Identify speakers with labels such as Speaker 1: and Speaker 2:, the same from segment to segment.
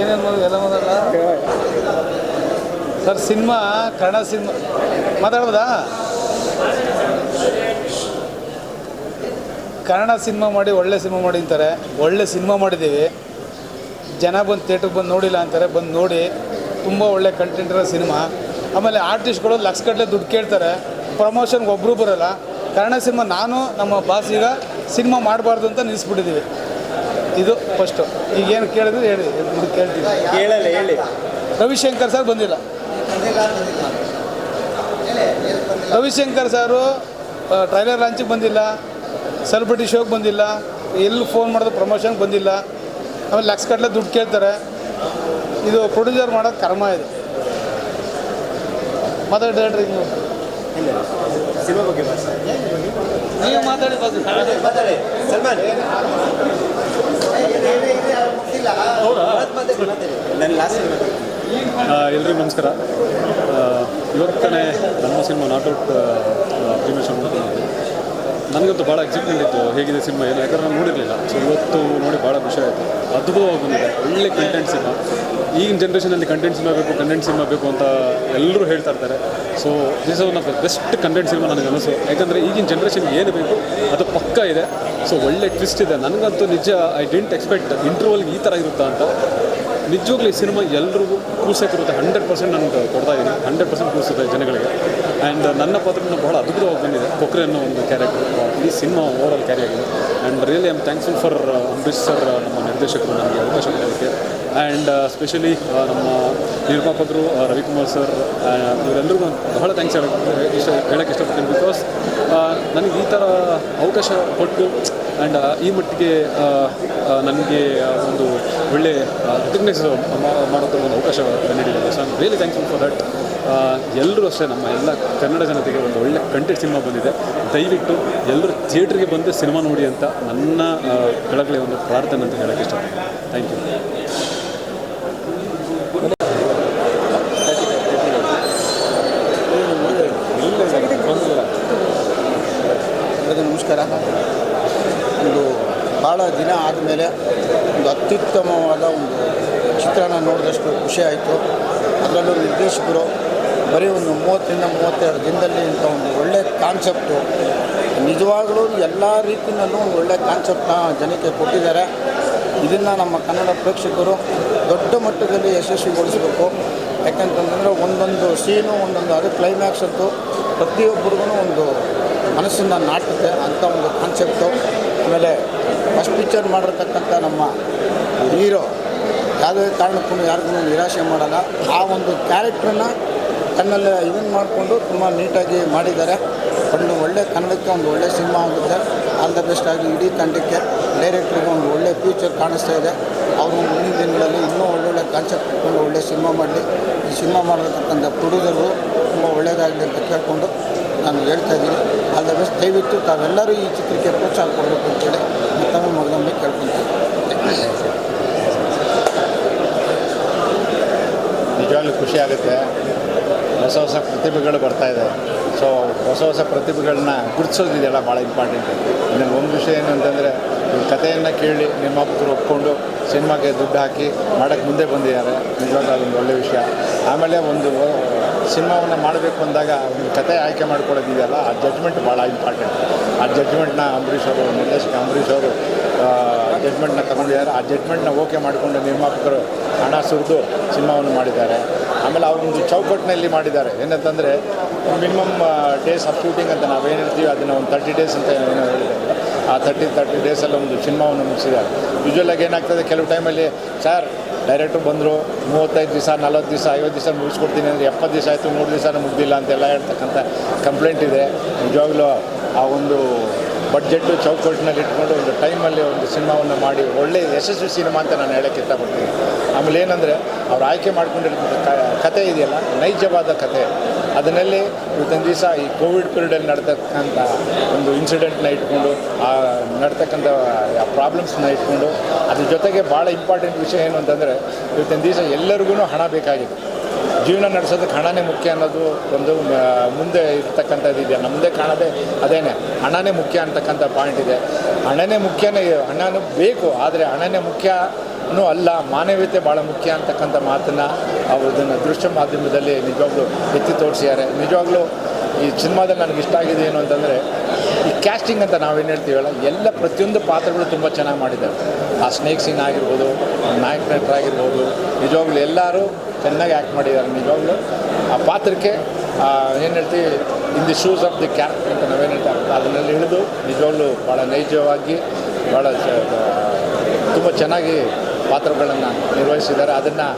Speaker 1: ಏನೇನು ಎಲ್ಲ ಮಾತಾಡಲ್ಲ ಸರ್, ಸಿನಿಮಾ, ಕನ್ನಡ ಸಿನಿಮಾ. ಮಾತಾಡ್ಬೋದಾ? ಕನ್ನಡ ಸಿನಿಮಾ ಮಾಡಿ, ಒಳ್ಳೆ ಸಿನಿಮಾ ಮಾಡಿ ಅಂತಾರೆ. ಒಳ್ಳೆ ಸಿನಿಮಾ ಮಾಡಿದ್ದೀವಿ. ಜನ ಬಂದು ಥಿಯೇಟ್ರಿಗೆ ಬಂದು ನೋಡಿಲ್ಲ ಅಂತಾರೆ. ಬಂದು ನೋಡಿ, ತುಂಬ ಒಳ್ಳೆ ಕಂಟೆಂಟ್ ಇರೋ ಸಿನಿಮಾ. ಆಮೇಲೆ ಆರ್ಟಿಸ್ಟ್ಗಳು ಲಕ್ಷಗಟ್ಟಲೆ ದುಡ್ಡು ಕೇಳ್ತಾರೆ. ಪ್ರಮೋಷನ್ಗೆ ಒಬ್ಬರು ಬರೋಲ್ಲ. ಕನ್ನಡ ಸಿನಿಮಾ ನಾನು, ನಮ್ಮ ಬಾಸ್ ಈಗ ಸಿನಿಮಾ ಮಾಡಬಾರ್ದು ಅಂತ ನಿಲ್ಲಿಸ್ಬಿಟ್ಟಿದ್ದೀವಿ ಇದು ಫಸ್ಟು ಈಗ ಏನು ಕೇಳಿದ್ರು ಹೇಳಿ ಇದು ಕೇಳ್ತೀವಿ
Speaker 2: ಕೇಳಲ್ಲ ಹೇಳಿ.
Speaker 1: ರವಿಶಂಕರ್ ಸರ್ ಬಂದಿಲ್ಲ. ರವಿಶಂಕರ್ ಸಾರು ಟ್ರೈಲರ್ ಲಾಂಚಿಗೆ ಬಂದಿಲ್ಲ. ಸೆಲೆಬ್ರಿಟಿ ಶೋಗೆ ಬಂದಿಲ್ಲ. ಎಲ್ಲಿ ಫೋನ್ ಮಾಡಿದ್ರು ಪ್ರಮೋಷನ್ಗೆ ಬಂದಿಲ್ಲ. ಆಮೇಲೆ ಲಕ್ಷ ಕಟ್ಲೆ ದುಡ್ಡು ಕೇಳ್ತಾರೆ. ಇದು ಪ್ರೊಡ್ಯೂಸರ್ ಮಾಡೋದು ಕರ್ಮ ಇದು. ಮಾತಾಡ್ರಿ ಹೇಳ್ರಿ ನೀವು
Speaker 2: ಇಲ್ಲ ಸಿನಿಮಾ ಬಗ್ಗೆ
Speaker 1: ನೀವು ಮಾತಾಡಿ ಬಾಸ್.
Speaker 2: ಮಾತಾಡಿ ಸಲ್ಮಾನ್. ನನ್ನ ಲಾಸ್ಟ್
Speaker 3: ಎಲ್ರಿಗೂ ನಮಸ್ಕಾರ. ಇವತ್ತನೇ ನಮ್ಮ cinema not out premiere show ನನಗಂತೂ ಭಾಳ ಎಕ್ಸೈಟ್ಮೆಂಟ್ ಇತ್ತು. ಹೇಗಿದೆ ಸಿನಿಮಾ ಏನು? ಯಾಕಂದ್ರೆ ನಾನು ನೋಡಿರಲಿಲ್ಲ. ಸೊ ಇವತ್ತು ನೋಡಿ ಭಾಳ ಖುಷಿ ಆಯಿತು. ಅದ್ಭುತವಾಗಿ ಬಂದಿದೆ. ಒಳ್ಳೆ ಕಂಟೆಂಟ್ ಸಿನಿಮಾ. ಈಗಿನ ಜನ್ರೇಷನಲ್ಲಿ ಕಂಟೆಂಟ್ ಸಿನಿಮಾ ಬೇಕು ಕಂಟೆಂಟ್ ಸಿನಿಮಾ ಬೇಕು ಅಂತ ಎಲ್ಲರೂ ಹೇಳ್ತಾ ಇರ್ತಾರೆ. So this one of the best content cinema ನನಗೆ ಅನಿಸು ಯಾಕಂದರೆ ಈಗಿನ ಜನ್ರೇಷನ್ಗೆ ಏನು ಬೇಕು, ಅದು ಪಕ್ಕ ಇದೆ. ಸೊ ಒಳ್ಳೆ ಟ್ವಿಸ್ಟ್ ಇದೆ. ನನಗಂತೂ ನಿಜ ಐ ಡೆಂಟ್ ಎಕ್ಸ್ಪೆಕ್ಟ್ ಇಂಟರ್ವಲ್ಗೆ ಈ ಥರ ಇರುತ್ತಾ ಅಂತ. ನಿಜವಾಗ್ಲೂ ಈ ಸಿನಿಮಾ ಎಲ್ರಿಗೂ ಕೂಸಕ್ಕಿರುತ್ತೆ ಹಂಡ್ರೆಡ್ ಪರ್ಸೆಂಟ್ ನಾನು ಕೊಡ್ತಾ ಇದ್ದೀನಿ ಹಂಡ್ರೆಡ್ ಪರ್ಸೆಂಟ್ ಕೂಸುತ್ತೆ ಜನಗಳಿಗೆ. ಆ್ಯಂಡ್ ನನ್ನ ಪಾತ್ರನ ಬಹಳ ಅದ್ಭುತವಾಗಿ ಬಂದಿದೆ. ಕೊಕ್ರೆ ಅನ್ನೋ ಒಂದು ಕ್ಯಾರೆಕ್ಟರ್ ಈ ಸಿನಿಮಾ ಓವರ್ ಆಲ್ ಕ್ಯಾರಿ ಆಗಿದೆ and really am thankful for Ambareesh sir ನಮ್ಮ ನಿರ್ದೇಶಕರು. ನನಗೆ ಅವಕಾಶ ಕೊಡೋದಕ್ಕೆ ಆ್ಯಂಡ್ ಸ್ಪೆಷಲಿ ನಮ್ಮ ನಿರ್ಮಾಪಕರು ಆ, ರವಿಕುಮಾರ್ ಸರ್ ಇವರೆಲ್ಲರಿಗೂ ನಾನು ಬಹಳ ಥ್ಯಾಂಕ್ಸ್ ಹೇಳಕ್ಕೆ ಇಷ್ಟ ಹೇಳೋಕ್ಕೆ ಇಷ್ಟಪಡ್ತೀನಿ ಬಿಕಾಸ್ ನನಗೆ ಈ ಥರ ಅವಕಾಶ ಕೊಟ್ಟು ಆ್ಯಂಡ್ ಈ ಮಟ್ಟಿಗೆ ನನಗೆ ಒಂದು ಒಳ್ಳೆ ರೆಕಗ್ನೈಸ್ ಮಾಡೋದ್ರ ಒಂದು ಅವಕಾಶ ನೀಡಿದ್ದಾರೆ. So I'm really thanks for that ಎಲ್ಲರೂ ಅಷ್ಟೇ ನಮ್ಮ ಎಲ್ಲ ಕನ್ನಡ ಜನತೆಗೆ ಒಂದು ಒಳ್ಳೆ ಕಂಟೆಂಟ್ ಸಿನಿಮಾ ಬಂದಿದೆ. ದಯವಿಟ್ಟು ಎಲ್ಲರೂ ಥಿಯೇಟ್ರಿಗೆ ಬಂದು ಸಿನಿಮಾ ನೋಡಿ ಅಂತ ನನ್ನ ಕೆಳಗಡೆ ಒಂದು ಪ್ರಾರ್ಥನೆ ಅಂತ ಹೇಳೋಕ್ಕೆ ಇಷ್ಟಪಡ್ತೀನಿ. ಥ್ಯಾಂಕ್ ಯು
Speaker 4: ನಮಸ್ಕಾರ. ಒಂದು ಭಾಳ ದಿನ ಆದಮೇಲೆ ಒಂದು ಅತ್ಯುತ್ತಮವಾದ ಒಂದು ಚಿತ್ರಣ ನೋಡಿದಷ್ಟು ಖುಷಿ ಆಯಿತು. ಅದರಲ್ಲೂ ನಿರ್ದೇಶಕರು ಬರೀ ಒಂದು ಮೂವತ್ತರಿಂದ ಮೂವತ್ತೆರಡು ದಿನದಲ್ಲಿ ಇಂಥ ಒಂದು ಒಳ್ಳೆಯ ಕಾನ್ಸೆಪ್ಟು ನಿಜವಾಗಲೂ ಎಲ್ಲ ರೀತಿಯಲ್ಲೂ ಒಂದು ಒಳ್ಳೆಯ ಕಾನ್ಸೆಪ್ಟ್ನ ಜನಕ್ಕೆ ಕೊಟ್ಟಿದ್ದಾರೆ. ಇದನ್ನು ನಮ್ಮ ಕನ್ನಡ ಪ್ರೇಕ್ಷಕರು ದೊಡ್ಡ ಮಟ್ಟದಲ್ಲಿ ಯಶಸ್ವಿಗೊಳಿಸಬೇಕು. ಯಾಕಂತಂದರೆ ಒಂದೊಂದು ಸೀನು ಒಂದೊಂದು ಅದು ಕ್ಲೈಮ್ಯಾಕ್ಸ್ ಅಂತೂ ಪ್ರತಿಯೊಬ್ಬರಿಗೂ ಒಂದು ಮನಸ್ಸನ್ನು ನಾಟುತ್ತೆ ಅಂತ ಒಂದು ಕಾನ್ಸೆಪ್ಟು ಆಮೇಲೆ ಫಸ್ಟ್ ಪಿಕ್ಚರ್ ಮಾಡಿರ್ತಕ್ಕಂಥ ನಮ್ಮ ಹೀರೋ ಯಾವುದೇ ಕಾರಣಕ್ಕೂ ಯಾರಿಗೂ ನಿರಾಶೆ ಮಾಡಲ್ಲ. ಆ ಒಂದು ಕ್ಯಾರೆಕ್ಟ್ರನ್ನ ತನ್ನಲ್ಲಿ ಇದನ್ನು ಮಾಡಿಕೊಂಡು ತುಂಬ ನೀಟಾಗಿ ಮಾಡಿದ್ದಾರೆ. ಒಂದು ಒಳ್ಳೆ ಕನ್ನಡಕ್ಕೆ ಒಂದು ಒಳ್ಳೆ ಸಿನಿಮಾ ಆಗುತ್ತೆ. ಆಲ್ ದ ಬೆಸ್ಟ್ ಆಗಿ ಇಡೀ ತಂಡಕ್ಕೆ ಡೈರೆಕ್ಟ್ರಿಗೂ ಒಂದು ಒಳ್ಳೆ ಫ್ಯೂಚರ್ ಕಾಣಿಸ್ತಾ ಇದೆ. ಅವರು ಮುಂದಿನ ದಿನಗಳಲ್ಲಿ ಇನ್ನೂ ಒಳ್ಳೊಳ್ಳೆ ಕಾನ್ಸೆಪ್ಟ್ ಇಟ್ಕೊಂಡು ಒಳ್ಳೆ ಸಿನಿಮಾ ಮಾಡಲಿ. ಈ ಸಿನಿಮಾ ಮಾಡಿರ್ತಕ್ಕಂಥ ಪ್ರೊಡ್ಯೂಸರ್ಗಳು ತುಂಬ ಒಳ್ಳೆಯದಾಗಲಿ ಅಂತ ಕೇಳಿಕೊಂಡು ನಾನು ಹೇಳ್ತಾ ಇದ್ದೀನಿ. ಆಲ್ ದ ಬೆಸ್ಟ್ ದಯವಿಟ್ಟು ತಾವೆಲ್ಲರೂ ಈ ಚಿತ್ರಕ್ಕೆ ಪ್ರೋತ್ಸಾಹ ಕೊಡಬೇಕು ಅಂತೇಳಿ ಮತ್ತೊಮ್ಮೆ ಮೊದಲೊಮ್ಮೆ ಕೇಳ್ಕೊತೀನಿ
Speaker 5: ನಿಜವಾಗ್ಲೂ ಖುಷಿ ಆಗುತ್ತೆ. ಹೊಸ ಹೊಸ ಪ್ರತಿಭೆಗಳು ಬರ್ತಾ ಇದೆ. ಸೊ ಹೊಸ ಹೊಸ ಪ್ರತಿಭೆಗಳನ್ನ ಗುರುತಿಸೋದಿದೆಯಲ್ಲ ಭಾಳ ಇಂಪಾರ್ಟೆಂಟ್ ಇನ್ನೊಂದು ಒಂದು ವಿಷಯ ಏನು ಅಂತಂದರೆ ಕಥೆಯನ್ನು ಕೇಳಿ ನಿರ್ಮಾಪಕರು ಒಪ್ಕೊಂಡು ಸಿನಿಮಾಗೆ ದುಡ್ಡು ಹಾಕಿ ಮಾಡೋಕ್ಕೆ ಮುಂದೆ ಬಂದಿದ್ದಾರೆ. ನಿಜವಾಗ್ಲೂ ಅದೊಂದು ಒಳ್ಳೆಯ ವಿಷಯ. ಆಮೇಲೆ ಒಂದು ಸಿನಿಮಾವನ್ನು ಮಾಡಬೇಕು ಅಂದಾಗ ಒಂದು ಕತೆ ಆಯ್ಕೆ ಮಾಡ್ಕೊಳ್ಳೋದಿದೆಯಲ್ಲ, ಆ ಜಡ್ಜ್ಮೆಂಟ್ ಭಾಳ ಇಂಪಾರ್ಟೆಂಟ್ ಆ ಜಡ್ಜ್ಮೆಂಟ್ನ ಅಂಬರೀಷ್ ಅವರು ನಿರ್ದೇಶಕ ಅಂಬರೀಷ್ ಅವರು ಜಡ್ಜ್ಮೆಂಟ್ನ ತಗೊಂಡಿದ್ದಾರೆ. ಆ ಜಡ್ಜ್ಮೆಂಟ್ನ ಓಕೆ ಮಾಡಿಕೊಂಡು ನಿರ್ಮಾಪಕರು ಹಣ ಸುರಿದು ಸಿನಿಮಾವನ್ನು ಮಾಡಿದ್ದಾರೆ. ಆಮೇಲೆ ಅವರೊಂದು ಚೌಕಟ್ಟಿನಲ್ಲಿ ಮಾಡಿದ್ದಾರೆ. ಏನಂತಂದರೆ ಮಿನಿಮಮ್ ಡೇಸ್ ಆಫ್ ಶೂಟಿಂಗ್ ಅಂತ ನಾವೇನು ಹೇಳ್ತೀವಿ ಅದನ್ನು ಒಂದು ತರ್ಟಿ ಡೇಸ್ ಅಂತ ಏನೋ ಹೇಳಿದ್ದಾರೆ. ಆ ತರ್ಟಿ ತರ್ಟಿ ಡೇಸಲ್ಲಿ ಒಂದು ಸಿನಿಮಾವನ್ನು ಮುಗಿಸಿದ್ದಾರೆ. ಯೂಶ್ವಲಾಗಿ ಏನಾಗ್ತದೆ, ಕೆಲವು ಟೈಮಲ್ಲಿ ಸರ್ ಡೈರೆಕ್ಟ್ರು ಬಂದರು, ಮೂವತ್ತೈದು ದಿವಸ, ನಲ್ವತ್ತು ದಿವಸ, ಐವತ್ತು ದಿವಸ ಮುಗಿಸ್ಕೊಡ್ತೀನಿ ಅಂದರೆ ಎಪ್ಪತ್ತು ದಿವಸ ಆಯಿತು ನೂರು ದಿವಸ ಮುಗ್ದಿಲ್ಲ ಅಂತೆಲ್ಲ ಹೇಳ್ತಕ್ಕಂಥ ಕಂಪ್ಲೇಂಟ್ ಇದೆ. ನಿಜವಾಗ್ಲೂ ಆ ಒಂದು ಬಡ್ಜೆಟ್ಟು ಚೌಕಟ್ಟಿನಲ್ಲಿ ಇಟ್ಕೊಂಡು ಒಂದು ಟೈಮಲ್ಲಿ ಒಂದು ಸಿನಿಮಾವನ್ನು ಮಾಡಿ ಒಳ್ಳೆಯ ಯಶಸ್ವಿ ಸಿನಿಮಾ ಅಂತ ನಾನು ಹೇಳೋಕ್ಕೆ ಇಷ್ಟಪಡ್ತೀನಿ. ಆಮೇಲೆ ಏನಂದರೆ, ಅವ್ರು ಆಯ್ಕೆ ಮಾಡ್ಕೊಂಡಿರ್ತಕ್ಕಂಥ ಕತೆ ಇದೆಯಲ್ಲ, ನೈಜವಾದ ಕತೆ ಅದನ್ನಲ್ಲಿ ಇವತ್ತಿನ ದಿವಸ ಈ ಕೋವಿಡ್ ಪೀರಿಯಡಲ್ಲಿ ನಡ್ತಕ್ಕಂಥ ಒಂದು ಇನ್ಸಿಡೆಂಟ್ನ ಇಟ್ಕೊಂಡು, ಆ ನಡ್ತಕ್ಕಂಥ ಪ್ರಾಬ್ಲಮ್ಸ್ನ ಇಟ್ಕೊಂಡು, ಅದ್ರ ಜೊತೆಗೆ ಭಾಳ ಇಂಪಾರ್ಟೆಂಟ್ ವಿಷಯ ಏನು ಅಂತಂದರೆ, ಇವತ್ತಿನ ದಿವಸ ಎಲ್ಲರಿಗೂ ಹಣ ಬೇಕಾಗಿದೆ. ಜೀವನ ನಡೆಸೋದಕ್ಕೆ ಹಣನೇ ಮುಖ್ಯ ಅನ್ನೋದು ಒಂದು ಮುಂದೆ ಇರ್ತಕ್ಕಂಥದ್ದು ಇದೆ. ನಮ್ಮದೇ ಕಾಣೋದೇ ಅದೇನೆ, ಹಣನೇ ಮುಖ್ಯ ಅಂತಕ್ಕಂಥ ಪಾಯಿಂಟ್ ಇದೆ. ಹಣನೇ ಮುಖ್ಯನೇ, ಹಣನೂ ಬೇಕು, ಆದರೆ ಹಣನೇ ಮುಖ್ಯ ಇನ್ನೂ ಅಲ್ಲ, ಮಾನವೀಯತೆ ಭಾಳ ಮುಖ್ಯ ಅಂತಕ್ಕಂಥ ಮಾತನ್ನು ಅವರು ಇದನ್ನು ದೃಶ್ಯ ಮಾಧ್ಯಮದಲ್ಲಿ ನಿಜವಾಗ್ಲೂ ಎತ್ತಿ ತೋರಿಸಿದ್ದಾರೆ. ನಿಜವಾಗ್ಲೂ ಈ ಸಿನಿಮಾದಲ್ಲಿ ನನಗೆ ಇಷ್ಟ ಆಗಿದೆ ಏನು ಅಂತಂದರೆ, ಈ ಕ್ಯಾಸ್ಟಿಂಗ್ ಅಂತ ನಾವೇನು ಹೇಳ್ತೀವಲ್ಲ, ಎಲ್ಲ ಪ್ರತಿಯೊಂದು ಪಾತ್ರಗಳು ತುಂಬ ಚೆನ್ನಾಗಿ ಮಾಡಿದ್ದಾರೆ. ಆ ಸ್ನೇಕ್ ಸೀನ್ ಆಗಿರ್ಬೋದು ನಾಯಕ ನಟರಾಗಿರ್ಬೋದು, ನಿಜವಾಗ್ಲೂ ಎಲ್ಲರೂ ಚೆನ್ನಾಗಿ ಆ್ಯಕ್ಟ್ ಮಾಡಿದ್ದಾರೆ. ನಿಜವಾಗ್ಲೂ ಆ ಪಾತ್ರಕ್ಕೆ ಏನು ಹೇಳ್ತೀವಿ in the shoes of the character ಅಂತ ನಾವೇನು ಹೇಳ್ತಾರೆ ಅದನ್ನೆಲ್ಲ ಹಿಡಿದು ನಿಜವಾಗ್ಲೂ ಭಾಳ ನೈಜವಾಗಿ ಭಾಳ ತುಂಬ ಚೆನ್ನಾಗಿ ಪಾತ್ರಗಳನ್ನು ನಿರ್ವಹಿಸಿದ್ದಾರೆ. ಅದನ್ನು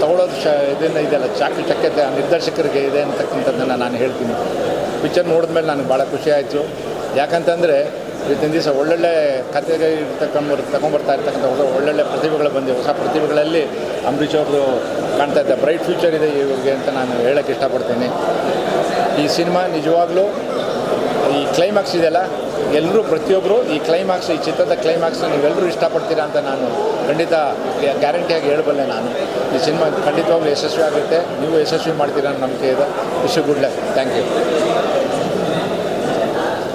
Speaker 5: ತಗೊಳ್ಳೋದು ಶ, ಇದನ್ನು ಇದೆಲ್ಲ ಚಾಕಿ ಚಕ್ಯತೆ ಆ ನಿರ್ದೇಶಕರಿಗೆ ಇದೆ ಅಂತಕ್ಕಂಥದ್ದನ್ನು ನಾನು ಹೇಳ್ತೀನಿ. ಪಿಕ್ಚರ್ ನೋಡಿದ್ಮೇಲೆ ನನಗೆ ಭಾಳ ಖುಷಿ ಆಯಿತು. ಯಾಕಂತಂದರೆ, ಇವತ್ತಿನ ದಿವಸ ಒಳ್ಳೊಳ್ಳೆ ಕಥೆಗೆ ತಗೊಂಡ್ಬರ್ ತಗೊಂಬರ್ತಾ ಇರ್ತಕ್ಕಂಥ ಒಳ್ಳೊಳ್ಳೆ ಪ್ರತಿಭೆಗಳು ಬಂದಿವೆ. ಹೊಸ ಪ್ರತಿಭೆಗಳಲ್ಲಿ ಅಂಬರೀಷ್ ಅವ್ರದ್ದು ಕಾಣ್ತಾ ಇದ್ದ ಬ್ರೈಟ್ ಫ್ಯೂಚರ್ ಇದೆ ಇವ್ರಿಗೆ ಅಂತ ನಾನು ಹೇಳೋಕ್ಕೆ ಇಷ್ಟಪಡ್ತೀನಿ. ಈ ಸಿನಿಮಾ ನಿಜವಾಗ್ಲೂ ಈ ಕ್ಲೈಮ್ಯಾಕ್ಸ್ ಇದೆಯಲ್ಲ ಎಲ್ಲರೂ ಪ್ರತಿಯೊಬ್ಬರು ಈ ಕ್ಲೈಮ್ಯಾಕ್ಸ್ ಈ ಚಿತ್ರದ ಕ್ಲೈಮ್ಯಾಕ್ಸ್ನ ನೀವೆಲ್ಲರೂ ಇಷ್ಟಪಡ್ತೀರಾ ಅಂತ ನಾನು ಖಂಡಿತ ಗ್ಯಾರಂಟಿಯಾಗಿ ಹೇಳಬಲ್ಲೆ ನಾನು. ಈ ಸಿನಿಮಾ ಖಂಡಿತವಾಗ್ಲೂ ಯಶಸ್ವಿ ಆಗುತ್ತೆ ನೀವು ಯಶಸ್ವಿ ಮಾಡ್ತೀರಾ ನಂಬಿಕೆ ಇದೆ. Wish good luck thank you